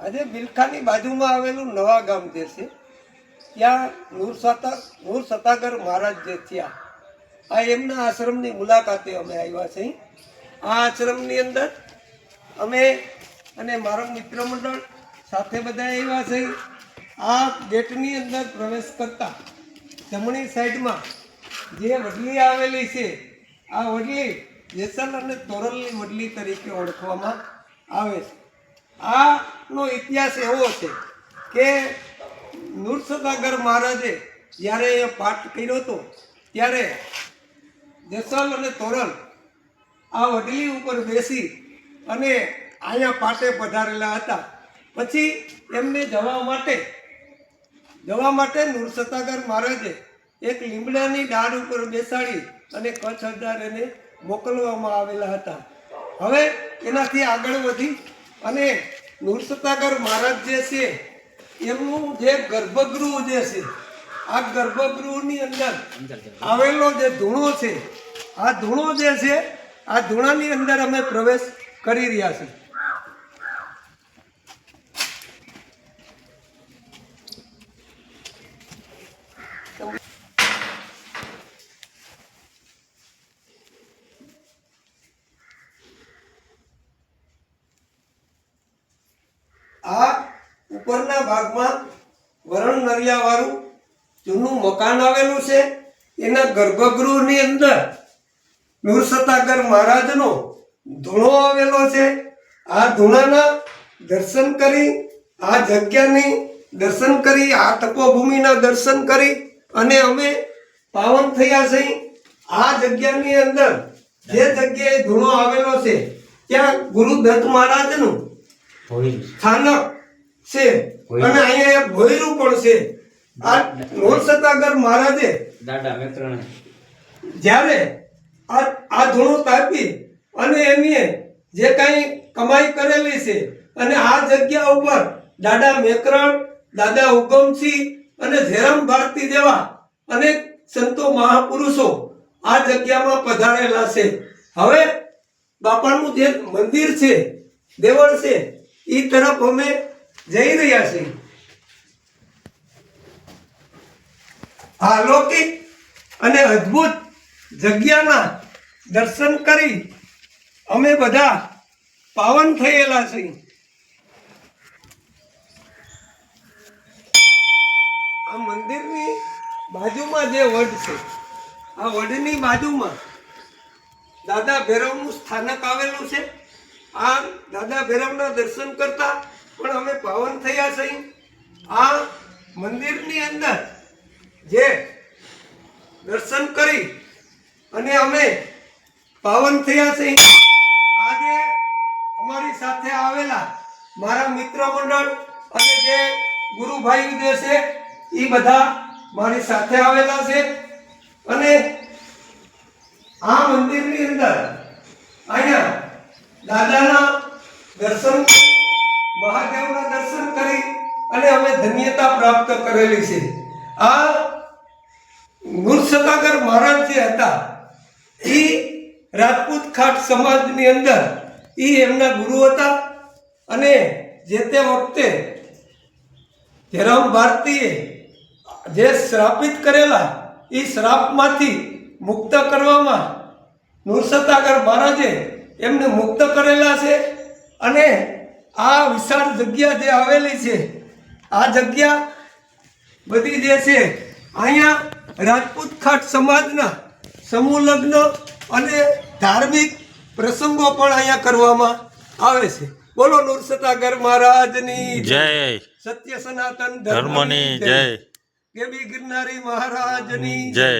આજે બિલખાની બાજુમાં આવેલું નવા ગામ જે છે, ત્યાં નૂર સતા નૂર સતાગર મહારાજ જે થયા, આ એમના આશ્રમની મુલાકાતે અમે આવ્યા છીએ. આ આશ્રમની અંદર અમે અને મારો મિત્ર મંડળ સાથે બધા આવ્યા છે આ ગેટની અંદર પ્રવેશ કરતા જમણી સાઈડમાં જે વડલી આવેલી છે, આ વડલી જેસલ અને તોરલની વડલી તરીકે ઓળખવામાં આવે છે. આનો ઇતિહાસ એવો છે કે નૂરસદાગર મહારાજે જ્યારે એ પાઠ કર્યો હતો, ત્યારે જેસલ અને તોરલ આ વડલી ઉપર બેસી અને અહીંયા પાટે પધારેલા હતા. પછી એમને જવા માટે જવા માટે નૂરસતાગર મહારાજે એક લીમડાની ડાળ ઉપર બેસાડી અને કચ્છ હજાર એને મોકલવામાં આવેલા હતા. હવે એનાથી આગળ વધી અને નૂરસતાગર મહારાજ જે છે, એમનું જે ગર્ભગૃહ જે છે, આ ગર્ભગૃહની અંદર આવેલો જે ધૂણો છે, આ ધૂણો જે છે, આ ધૂણાની અંદર અમે પ્રવેશ કરી રહ્યા છીએ. આ ઉપરના ભાગમાં વરણ નરિયાવાળું જૂનું મકાન આવેલું છે. એના ગર્ભગૃહની અંદર નૂરસતાગર મહારાજનો ધૂણો આવેલો છે. આ ધૂણાના દર્શન કરી, આ જગ્યાની દર્શન કરી, આ તપોભૂમિના દર્શન કરી અને અમે પાવન થયા છીએ આ જગ્યાની અંદર જે જગ્યાએ ધૂણો આવેલો છે, ત્યાં ગુરુ દત્ત મહારાજનું સ્થાનક છે. અને અહીંયા એક ભોયરું પણ છે. આ નોરસતાગર મહારાજે દાદા મિત્રને. જ્યારે આ આ ધૂણો તાપી અને એની જે કાંઈ કમાઈ કરેલી છે અને આ જગ્યા ઉપર દાદા મેકરણ દાદા ઉગમસિંહ અને ઝેરામ ભારતી જેવા અનેક સંતો મહાપુરુષો આ જગ્યામાં પધારેલા છે. હવે બાપાનું જે મંદિર છે દેવળ છે એ તરફ અમે જઈ રહ્યા છીએ. અલૌકિક અને અદ્ભુત જગ્યાના દર્શન કરી અમે બધા પાવન થયેલા છીએ. આ મંદિરની બાજુમાં જે વડ છે, આ વડની બાજુમાં દાદા ભૈરવનું સ્થાનક આવેલું છે. આ દાદા ભૈરવના દર્શન કરતા પણ અમે પાવન થયા છે આ મંદિરની અંદર જે દર્શન કરી અને અમે પાવન થયા છે આજે અમારી સાથે આવેલા મારા મિત્ર મંડળ અને જે ગુરુભાઈ જે છે એ બધા મારી સાથે આવેલા છે. અને આ મંદિરની અંદર અહીંયા દાદાના દર્શન મહાદેવના દર્શન કરી અને અમે ધન્યતા પ્રાપ્ત કરેલી છે. આ નૂરસતાગર મહારાજ જે હતા, એ રાજપૂત ખાટ સમાજની અંદર એ એમના ગુરુ હતા અને જે તે વખતે જયરામ ભારતીએ જે શ્રાપિત કરેલા, એ શ્રાપમાંથી મુક્ત કરવામાં નૂરસતાગર મહારાજે એમને મુક્ત કરેલા છે અને આ વિશાળ જગ્યા જે આવેલી છે આ જગ્યા બધી જે છે અહીંયા રાજપૂત ખાટ સમાજના સમૂહ લગ્ન અને ધાર્મિક પ્રસંગો પણ અહીંયા કરવામાં આવે છે. બોલો નુરસતાગર મહારાજની જય. સત્ય સનાતન ધર્મની જય. ગેબી ગિરનારી મહારાજની જય.